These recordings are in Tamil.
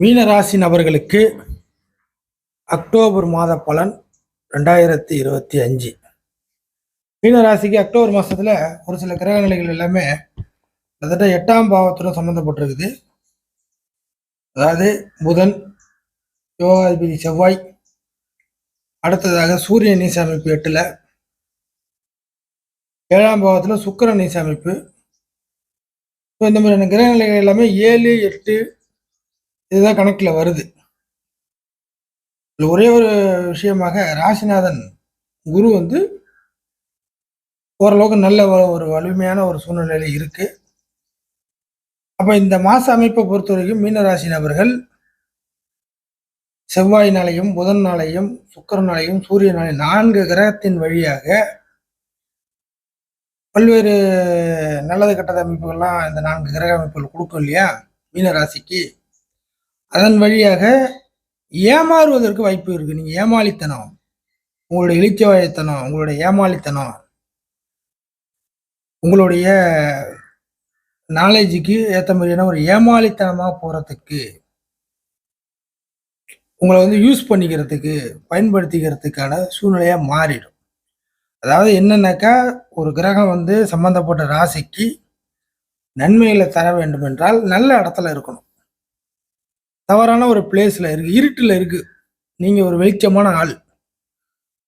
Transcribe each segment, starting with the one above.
மீனராசி நபர்களுக்கு அக்டோபர் மாத பலன் ரெண்டாயிரத்தி இருபத்தி அஞ்சு. மீனராசிக்கு அக்டோபர் மாதத்தில் ஒரு சில கிரக நிலைகள் எல்லாமே கிட்டத்தட்ட எட்டாம் பாவத்துடன் சம்மந்தப்பட்டிருக்குது அதாவது புதன் யோகாதிபதி செவ்வாய் அடுத்ததாக சூரிய நீச அமைப்பு ஏழாம் பாவத்தில் சுக்கர நீச அமைப்பு ஸோ இந்த மாதிரியான கிரக நிலைகள் எல்லாமே ஏழு எட்டு இதுதான் கணக்கில் வருது. ஒரே ஒரு விஷயமாக ராசிநாதன் குரு வந்து ஓரளவுக்கு நல்ல ஒரு- ஒரு வலிமையான ஒரு சூழ்நிலையில் இருக்கு. அப்போ இந்த மாச அமைப்பை பொறுத்த வரைக்கும் மீனராசி நபர்கள் செவ்வாயினாலையும் புதன்னாலையும் சுக்கிரனாலையும் சூரியனாலையும் நான்கு கிரகத்தின் வழியாக பல்வேறு நல்லது கெட்டது அமைப்புகள்லாம் இந்த நான்கு கிரக அமைப்புகள் கொடுக்கும் இல்லையா? மீனராசிக்கு அதன் வழியாக ஏமாறுவதற்கு வாய்ப்பு இருக்கு. நீங்க ஏமாளித்தனம் உங்களுடைய இளிச்சவாயத்தனம் உங்களுடைய ஏமாளித்தனம் உங்களுடைய நாலேஜுக்கு ஏற்ற மாதிரியான ஒரு ஏமாளித்தனமாக போறதுக்கு உங்களை வந்து யூஸ் பண்ணிக்கிறதுக்கு பயன்படுத்திக்கிறதுக்கான சூழ்நிலையா மாறிடும். அதாவது என்னன்னாக்கா ஒரு கிரகம் வந்து சம்பந்தப்பட்ட ராசிக்கு நன்மைகளை தர வேண்டும் என்றால் நல்ல இடத்துல இருக்கணும். தவறான ஒரு பிளேஸில் இருக்கு. இருட்டில் இருக்கு. நீங்கள் ஒரு வெளிச்சமான ஆள்.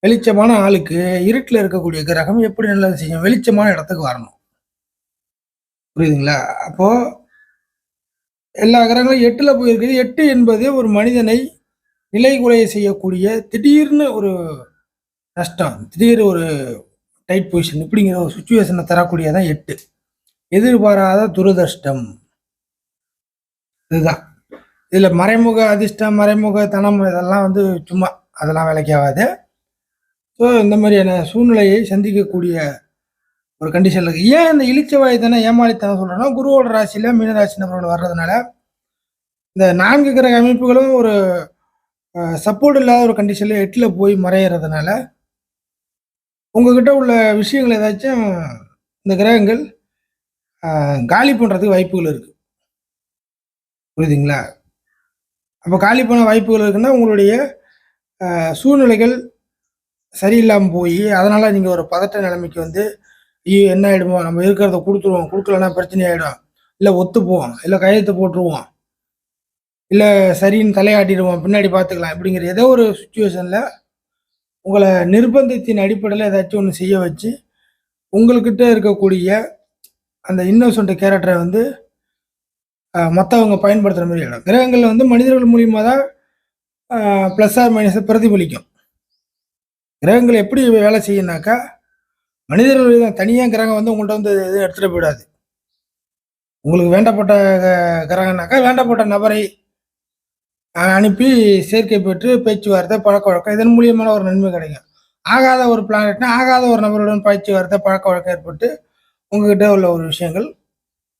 வெளிச்சமான ஆளுக்கு இருட்டில் இருக்கக்கூடிய கிரகம் எப்படி நல்லது செய்யும்? வெளிச்சமான இடத்துக்கு வரணும். புரியுதுங்களா? அப்போது எல்லா கிரகங்களும் எட்டில் போயிருக்குது. எட்டு என்பது ஒரு மனிதனை நிலைகுலைய செய்யக்கூடிய திடீர்னு ஒரு நஷ்டம் திடீர் ஒரு டைட் பொசிஷன் இப்படிங்கிற ஒரு சுச்சுவேஷனை தரக்கூடியதான் எட்டு. எதிர்பாராத துரதிருஷ்டம். இதுதான். இதில் மறைமுக அதிர்ஷ்டம் மறைமுக தனம் இதெல்லாம் வந்து சும்மா அதெல்லாம் வேலைக்கு ஸோ இந்த மாதிரியான சூழ்நிலையை சந்திக்கக்கூடிய ஒரு கண்டிஷனில் இருக்குது ஏன் இந்த இளிச்சவாயத்தனம் ஏமாளித்தனம் சொல்கிறேன்னா குருவோட ராசியில் மீனராசி நபர்கள் வர்றதுனால இந்த நான்கு கிரக அமைப்புகளும் ஒரு சப்போர்ட் இல்லாத ஒரு கண்டிஷனில் எட்டில் போய் மறையிறதுனால உங்ககிட்ட உள்ள விஷயங்கள் ஏதாச்சும் இந்த கிரகங்கள் காலி பண்ணுறதுக்கு வாய்ப்புகள் இருக்குது புரியுதுங்களா? அப்போ காலி போன வாய்ப்புகள் இருக்குன்னா உங்களுடைய சூழ்நிலைகள் சரியில்லாமல் போய் அதனால் நீங்கள் ஒரு பதட்ட நிலைமைக்கு வந்து ஐயோ என்ன ஆகிடுமோ நம்ம இருக்கிறத கொடுத்துருவோம் கொடுக்கலன்னா பிரச்சனை ஆகிடும் இல்லை ஒத்துப்போம் இல்லை கையெழுத்து போட்டுருவோம் இல்லை சரின்னு தலையாட்டிடுவோம் பின்னாடி பார்த்துக்கலாம் இப்படிங்கிற ஏதோ ஒரு சுச்சுவேஷனில் உங்களை நிர்பந்தத்தின் அடிப்படையில் ஏதாச்சும் ஒன்று செய்ய வச்சு உங்கள்கிட்ட இருக்கக்கூடிய அந்த இன்னோசன்ட் கேரக்டரை வந்து மற்றவங்க பயன்படுத்துகிற மாதிரி இடம். கிரகங்கள் வந்து மனிதர்கள் மூலியமாக தான் ப்ளஸ் ஆர் மைனஸை பிரதிபலிக்கும். கிரகங்கள் எப்படி வேலை செய்யுனாக்கா மனிதர்கள் தான் தனியாக கிரகம் வந்து உங்கள்கிட்ட வந்து எதுவும் எடுத்துகிட்டு போயிடாது. உங்களுக்கு வேண்டப்பட்ட க- கிரகம்னாக்கா வேண்டப்பட்ட நபரை அனுப்பி சேர்க்கை பெற்று பேச்சுவார்த்தை பழக்க வழக்கம் இதன் மூலியமான ஒரு நன்மை கிடைக்கும். ஆகாத ஒரு பிளானட்னா ஆகாத ஒரு நபருடன் பேச்சுவார்த்தை பழக்க வழக்கம் ஏற்பட்டு உங்ககிட்ட உள்ள ஒரு விஷயங்கள்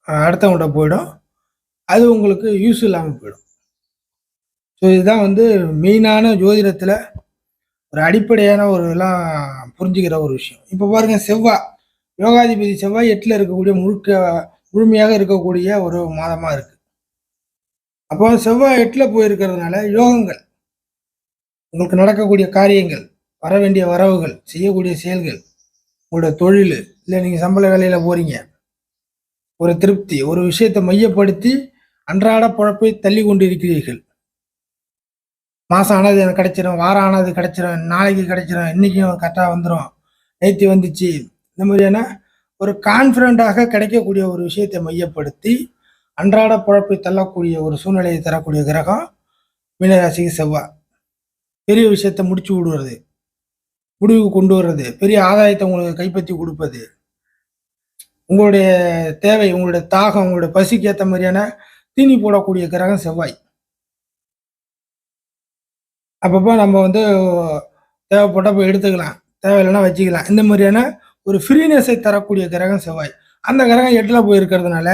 அடுத்தவங்கள்ட்ட போயிடும். அது உங்களுக்கு யூஸ் இல்லாமல் போயிடும். ஸோ இதுதான் வந்து மெயினான ஜோதிடத்தில் ஒரு அடிப்படையான ஒரு எல்லாம் புரிஞ்சுக்கிற ஒரு விஷயம். இப்போ பாருங்கள் செவ்வாய் யோகாதிபதி செவ்வாய் எட்டில் இருக்கக்கூடிய முழுக்க முழுமையாக இருக்கக்கூடிய ஒரு மாதமாக இருக்குது அப்போ செவ்வாய் எட்டில் போயிருக்கிறதுனால யோகங்கள் உங்களுக்கு நடக்கக்கூடிய காரியங்கள் வர வேண்டிய வரவுகள் செய்யக்கூடிய செயல்கள் உங்களோட தொழில் இல்லை நீங்கள் சம்பள வேலையில் போகிறீங்க ஒரு திருப்தி ஒரு விஷயத்தை மையப்படுத்தி அன்றாட பொழப்பை தள்ளி கொண்டிருக்கிறீர்கள் மாதம் ஆனது எனக்கு கிடைச்சிடும் வாரம் ஆனது கிடைச்சிடும் நாளைக்கு கிடைச்சிடும் இன்னைக்கும் கரெக்டாக வந்துடும் நேற்று வந்துச்சு. இந்த மாதிரியான ஒரு கான்ஃபிடண்டாக கிடைக்கக்கூடிய ஒரு விஷயத்தை மையப்படுத்தி அன்றாட பொழப்பை தள்ளக்கூடிய ஒரு சூழ்நிலையை தரக்கூடிய கிரகம் மீனராசிக்கு செவ்வாய் பெரிய விஷயத்தை முடிச்சு விடுறது முடிவுக்கு கொண்டு வர்றது பெரிய ஆதாயத்தை உங்களுக்கு கைப்பற்றி கொடுப்பது. உங்களுடைய தேவை உங்களுடைய தாகம் உங்களுடைய பசிக்கு ஏற்ற மாதிரியான தீனி போடக்கூடிய கிரகம் செவ்வாய். அப்பப்போ நம்ம வந்து தேவைப்பட்ட போய் எடுத்துக்கலாம். தேவையில்லைன்னா வச்சுக்கலாம். இந்த மாதிரியான ஒரு ஃப்ரீனஸை தரக்கூடிய கிரகம் செவ்வாய். அந்த கிரகம் எட்டில் போய் இருக்கிறதுனால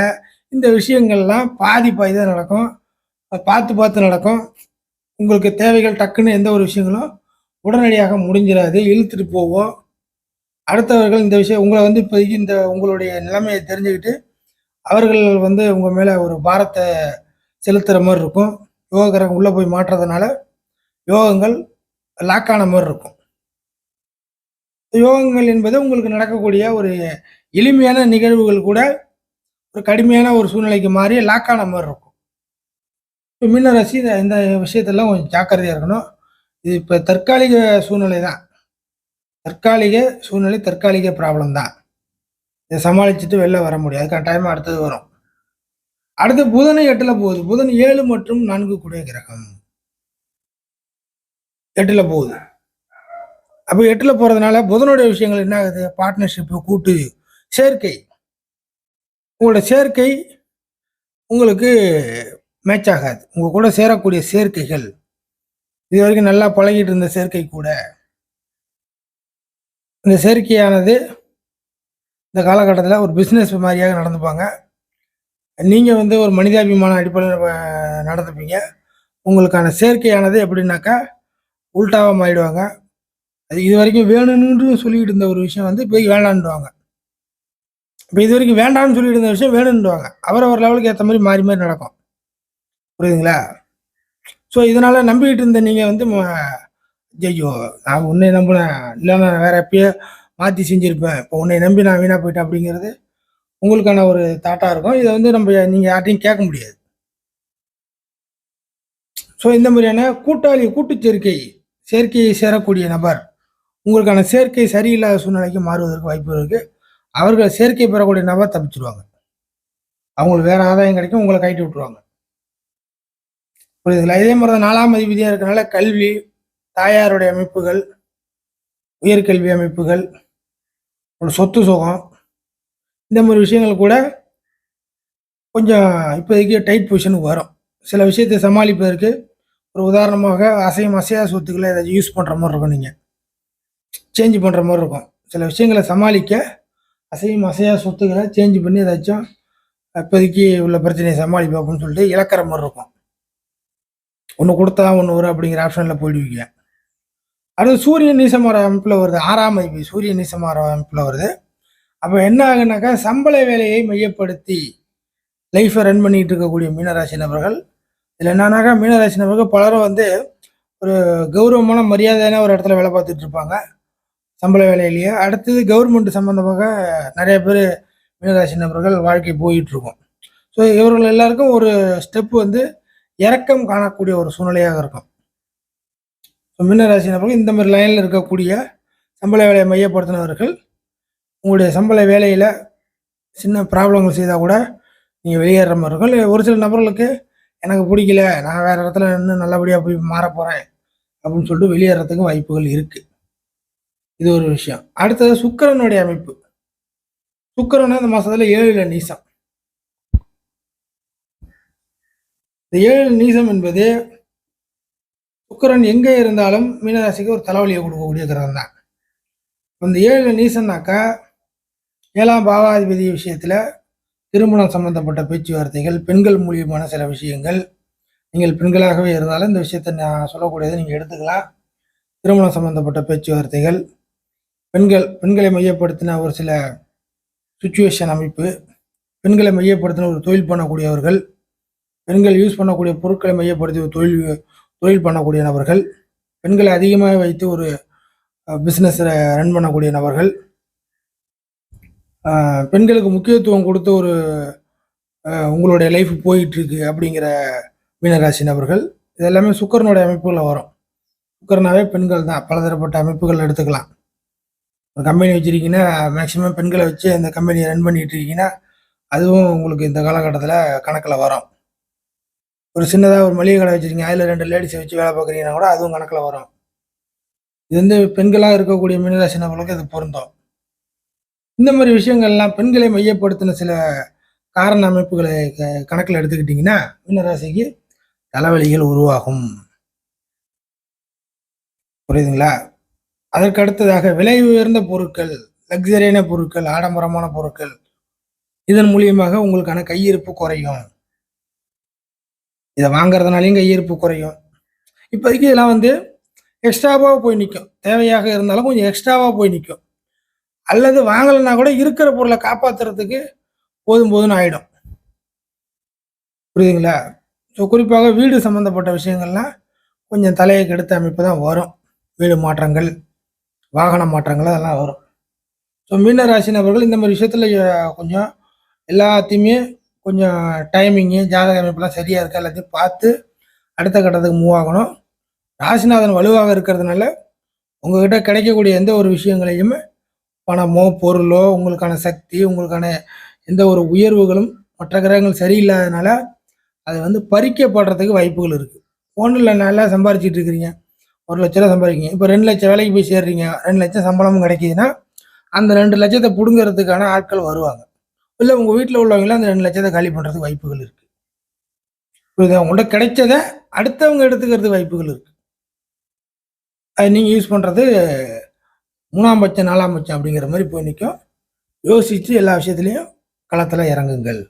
இந்த விஷயங்கள்லாம் பாதி பாதி தான் நடக்கும். பார்த்து பார்த்து நடக்கும். உங்களுக்கு தேவைகள் டக்குன்னு எந்த ஒரு விஷயங்களும் உடனடியாக முடிஞ்சிடாது. இழுத்துட்டு போவோம். அடுத்தவர்கள் இந்த விஷயம் உங்களை வந்து இப்போதைக்கு இந்த உங்களுடைய நிலைமையை தெரிஞ்சுக்கிட்டு அவர்கள் வந்து உங்கள் மேலே ஒரு பாரத்தை செலுத்துகிற மாதிரி இருக்கும். யோக கிரகம் உள்ளே போய் மாட்டுறதுனால யோகங்கள் லாக்கான மாதிரி இருக்கும். யோகங்கள் என்பது உங்களுக்கு நடக்கக்கூடிய ஒரு எளிமையான நிகழ்வுகள் கூட ஒரு கடுமையான ஒரு சூழ்நிலைக்கு மாறி லாக்கான மாதிரி இருக்கும். இப்போ மீனராசி இந்த விஷயத்தெல்லாம் கொஞ்சம் ஜாக்கிரதையாக இருக்கணும். இது இப்போ தற்காலிக சூழ்நிலை தான். தற்காலிக சூழ்நிலை தற்காலிக ப்ராப்ளம் தான். இதை சமாளிச்சுட்டு வெளில வர முடியாது அதுக்கான டைம் அடுத்தது வரும். அடுத்து புதனை எட்டில் போகுது. புதன் ஏழு மற்றும் நான்கு கூடிய கிரகம். எட்டில் போகுது. அப்போ எட்டில் போகிறதுனால புதனுடைய விஷயங்கள் என்ன ஆகுது? பார்ட்னர்ஷிப்பு கூட்டு சேர்க்கை. உங்களோட சேர்க்கை உங்களுக்கு மேட்ச் ஆகாது. உங்கள் கூட சேரக்கூடிய சேர்க்கைகள். இது வரைக்கும் நல்லா பழகிட்டு இருந்த சேர்க்கை கூட. இந்த சேர்க்கையானது இந்த காலகட்டத்தில் ஒரு பிஸ்னஸ் மாதிரியாக நடந்துப்பாங்க. நீங்கள் வந்து ஒரு மனிதாபிமான அடிப்படையில் நடந்துப்பீங்க. உங்களுக்கான சேர்க்கையானது எப்படின்னாக்கா உல்டாவாக மாறிடுவாங்க. அது இது வரைக்கும் வேணும்னு சொல்லிட்டு இருந்த ஒரு விஷயம் வந்து போய் வேண்டான்டுவாங்க இப்போ இது வரைக்கும் வேண்டாம்னு சொல்லிட்டு இருந்த விஷயம் வேணும்னுவாங்க. ஒரு லெவலுக்கு ஏற்ற மாதிரி மாறி மாறி நடக்கும். புரியுதுங்களா? ஸோ இதனால் நம்பிக்கிட்டு இருந்த நீங்கள் வந்து ம- ஐயோ நான் உன்னை நம்பினேன். இல்லைன்னா வேறு வேற எப்பயோ மாற்றி செஞ்சுருப்பேன். இப்போ உன்னை நம்பி நான் வீணாக போயிட்டேன் அப்படிங்கிறது உங்களுக்கான ஒரு தாட்டாக இருக்கும். இதை வந்து நம்ம நீங்கள் யார்ட்டையும் கேட்க முடியாது. ஸோ இந்த மாதிரியான கூட்டாளி கூட்டு சேர்க்கை சேர்க்கையை சேரக்கூடிய நபர் உங்களுக்கான சேர்க்கை சரியில்லாத சூழ்நிலைக்கு மாறுவதற்கு வாய்ப்பு இருக்குது அவர்கள் சேர்க்கை பெறக்கூடிய நபர் தப்பிச்சிருவாங்க. அவங்களுக்கு வேறு ஆதாயம் கிடைக்கும் உங்களை கைட்டு விட்டுருவாங்க. புரியுதுங்களா? இதே மாதிரி தான் நாலாம் அதிபதியாக இருக்கிறனால கல்வி தாயாருடைய அமைப்புகள் உயர்கல்வி அமைப்புகள் ஒரு சொத்து சுகம் இந்த மாதிரி விஷயங்கள் கூட கொஞ்சம் இப்போதைக்கு டைட் பொசிஷனுக்கு வரும். சில விஷயத்தை சமாளிப்பதற்கு ஒரு உதாரணமாக அசையும் அசையா சொத்துக்களை ஏதாச்சும் யூஸ் பண்ணுற மாதிரி இருக்கும் நீங்கள் சேஞ்ச் பண்ணுற மாதிரி இருக்கும். சில விஷயங்களை சமாளிக்க அசையும் அசையா சொத்துக்களை சேஞ்ச் பண்ணி ஏதாச்சும் இப்போதைக்கு உள்ள பிரச்சனையை சமாளிப்போம் அப்படின்னு சொல்லிட்டு இழக்கிற மாதிரி இருக்கும். ஒன்று கொடுத்தா ஒன்று வரும் அப்படிங்கிற ஆப்ஷனில் போயிடுவீங்க. அடுத்து சூரியன் நீசமர அமைப்பில் வருது. ஆறாம் அதிபதி சூரியன் நீசமர அமைப்பில் வருது. அப்போ என்ன ஆகுனாக்கா சம்பள வேலையை மையப்படுத்தி லைஃப்பை ரன் பண்ணிட்டு இருக்கக்கூடிய மீனராசி நபர்கள். இதில் என்னன்னாக்கா மீனராசி நபர்கள் பலரும் வந்து ஒரு கௌரவமான மரியாதையான ஒரு இடத்துல வேலை பார்த்துட்டு இருப்பாங்க. சம்பள வேலையிலேயே. அடுத்தது கவர்மெண்ட் சம்மந்தமாக நிறைய பேர் மீனராசி நபர்கள் வாழ்க்கை போயிட்டுருக்கும் ஸோ இவர்கள் எல்லாருக்கும் ஒரு ஸ்டெப் வந்து இறக்கம் காணக்கூடிய ஒரு சூழ்நிலையாக இருக்கும். ஸோ மின்னராசி நபர்கள் இந்த மாதிரி லைனில் இருக்கக்கூடிய சம்பள வேலையை மையப்படுத்தினவர்கள் உங்களுடைய சம்பள வேலையில் சின்ன ப்ராப்ளங்கள் செய்தால் கூட நீங்கள் வெளியேற மாதிரி இருக்கும். இல்லை ஒரு சில நபர்களுக்கு எனக்கு பிடிக்கல நான் வேறு இடத்துல இன்னும் நல்லபடியாக போய் மாற போகிறேன் அப்படின்னு சொல்லிட்டு வெளியேறதுக்கு வாய்ப்புகள் இருக்குது இது ஒரு விஷயம். அடுத்தது சுக்கரனுடைய அமைப்பு. சுக்கிரன் இந்த மாதத்தில் ஏழில் நீசம். இந்த ஏழு நீசம் என்பது சுக்கரன் எங்கே இருந்தாலும் மீனராசிக்கு ஒரு தலைவலியை கொடுக்கக்கூடிய கிரகம் தான். இந்த ஏழு நீசன்னாக்கா ஏழாம் பாவாதிபதி விஷயத்தில் திருமணம் சம்பந்தப்பட்ட பேச்சுவார்த்தைகள் பெண்கள் மூலியமான சில விஷயங்கள். நீங்கள் பெண்களாகவே இருந்தாலும் இந்த விஷயத்தை நான் சொல்லக்கூடியதை நீங்கள் எடுத்துக்கலாம். திருமணம் சம்பந்தப்பட்ட பேச்சுவார்த்தைகள் பெண்கள் பெண்களை மையப்படுத்தின ஒரு சில சுச்சுவேஷன் அமைப்பு பெண்களை மையப்படுத்தின ஒரு தொழில் பண்ணக்கூடியவர்கள் பெண்கள் யூஸ் பண்ணக்கூடிய பொருட்களை மையப்படுத்தி ஒரு தொழில் தொழில் பண்ணக்கூடிய நபர்கள் பெண்களை அதிகமாக வைத்து ஒரு பிஸ்னஸ் ரன் பண்ணக்கூடிய நபர்கள் பெண்களுக்கு முக்கியத்துவம் கொடுத்து ஒரு உங்களுடைய லைஃப் போயிட்டுருக்கு அப்படிங்கிற மீனராசி நபர்கள் இது எல்லாமே சுக்கரனுடைய அமைப்புகளில் வரும். சுக்கரனாவே பெண்கள் தான். பலதரப்பட்ட அமைப்புகள் எடுத்துக்கலாம். ஒரு கம்பெனி வச்சுருக்கீங்கன்னா மேக்சிமம் பெண்களை வச்சு அந்த கம்பெனியை ரன் பண்ணிகிட்டு இருக்கீங்கன்னா அதுவும் உங்களுக்கு இந்த காலகட்டத்தில் கணக்கில் வரும். ஒரு சின்னதாக ஒரு மளிகை கடை வச்சிருக்கீங்க அதில் ரெண்டு லேடிஸை வச்சு வேலை பார்க்குறீங்கன்னா கூட அதுவும் கணக்கில் வரும். இது வந்து பெண்களாக இருக்கக்கூடிய மீனராசினவர்களுக்கு இது பொருந்தும். இந்த மாதிரி விஷயங்கள்லாம் பெண்களை மையப்படுத்தின சில காரண அமைப்புகளை க- கணக்கில் எடுத்துக்கிட்டிங்கன்னா மீனராசிக்கு தலைவலிகள் உருவாகும். புரியுதுங்களா? அதற்கு அடுத்ததாக விலை உயர்ந்த பொருட்கள் லக்ஸரியான பொருட்கள் ஆடம்பரமான பொருட்கள் இதன் மூலியமாக உங்களுக்கான கையிருப்பு குறையும். இதை வாங்குறதுனாலையும் கையிருப்பு குறையும். இப்போதைக்கு இதெல்லாம் வந்து எக்ஸ்ட்ராவாக போய் நிற்கும் தேவையாக இருந்தாலும் கொஞ்சம் எக்ஸ்ட்ராவாக போய் நிற்கும் அல்லது வாங்கலைன்னா கூட இருக்கிற பொருளை காப்பாற்றுறதுக்கு போதும் போதும்னு ஆகிடும் புரியுதுங்களா? ஸோ குறிப்பாக வீடு சம்மந்தப்பட்ட விஷயங்கள்லாம் கொஞ்சம் தலையை கெடுத்த அமைப்பு தான் வரும். வீடு மாற்றங்கள் வாகன மாற்றங்கள் அதெல்லாம் வரும். ஸோ மீன ராசி நபர்கள் இந்த மாதிரி விஷயத்தில் கொஞ்சம் எல்லாத்தையுமே கொஞ்சம் டைமிங்கு ஜாதக அமைப்பெல்லாம் சரியாக இருக்கா எல்லாத்தையும் பார்த்து அடுத்த கட்டத்துக்கு மூவ் ஆகணும். ராசிநாதன் வலுவாக இருக்கிறதுனால உங்ககிட்ட கிடைக்கக்கூடிய எந்த ஒரு விஷயங்களையுமே பணமோ பொருளோ உங்களுக்கான சக்தி உங்களுக்கான எந்த ஒரு உயர்வுகளும் மற்ற கிரகங்கள் சரியில்லாதனால அது வந்து பறிக்கப்படுறதுக்கு வாய்ப்புகள் இருக்குது ஒன்றில் நல்லா சம்பாரிச்சிட்டு இருக்கிறீங்க. ஒரு லட்ச ரூபா சம்பாதிக்கிறீங்க. இப்போ ரெண்டு லட்சம் வேலைக்கு போய் சேர்றீங்க. ரெண்டு லட்சம் சம்பளமும் கிடைக்குதுன்னா அந்த ரெண்டு லட்சத்தை பிடுங்கிறதுக்கான ஆட்கள் வருவாங்க. இல்லை உங்கள் வீட்டில் உள்ளவங்களாம் அந்த ரெண்டு லட்சத்தை காலி பண்ணுறதுக்கு வாய்ப்புகள் இருக்குது புரியுது? உங்கள்கிட்ட கிடைச்சதை அடுத்தவங்க எடுத்துக்கிறதுக்கு வாய்ப்புகள் இருக்குது அது நீங்கள் யூஸ் பண்ணுறது மூணாம் பட்சம் நாலாம் பட்சம் அப்படிங்கிற மாதிரி போய் நிற்கும் யோசித்து எல்லா விஷயத்துலையும் களத்தில் இறங்குங்கள்.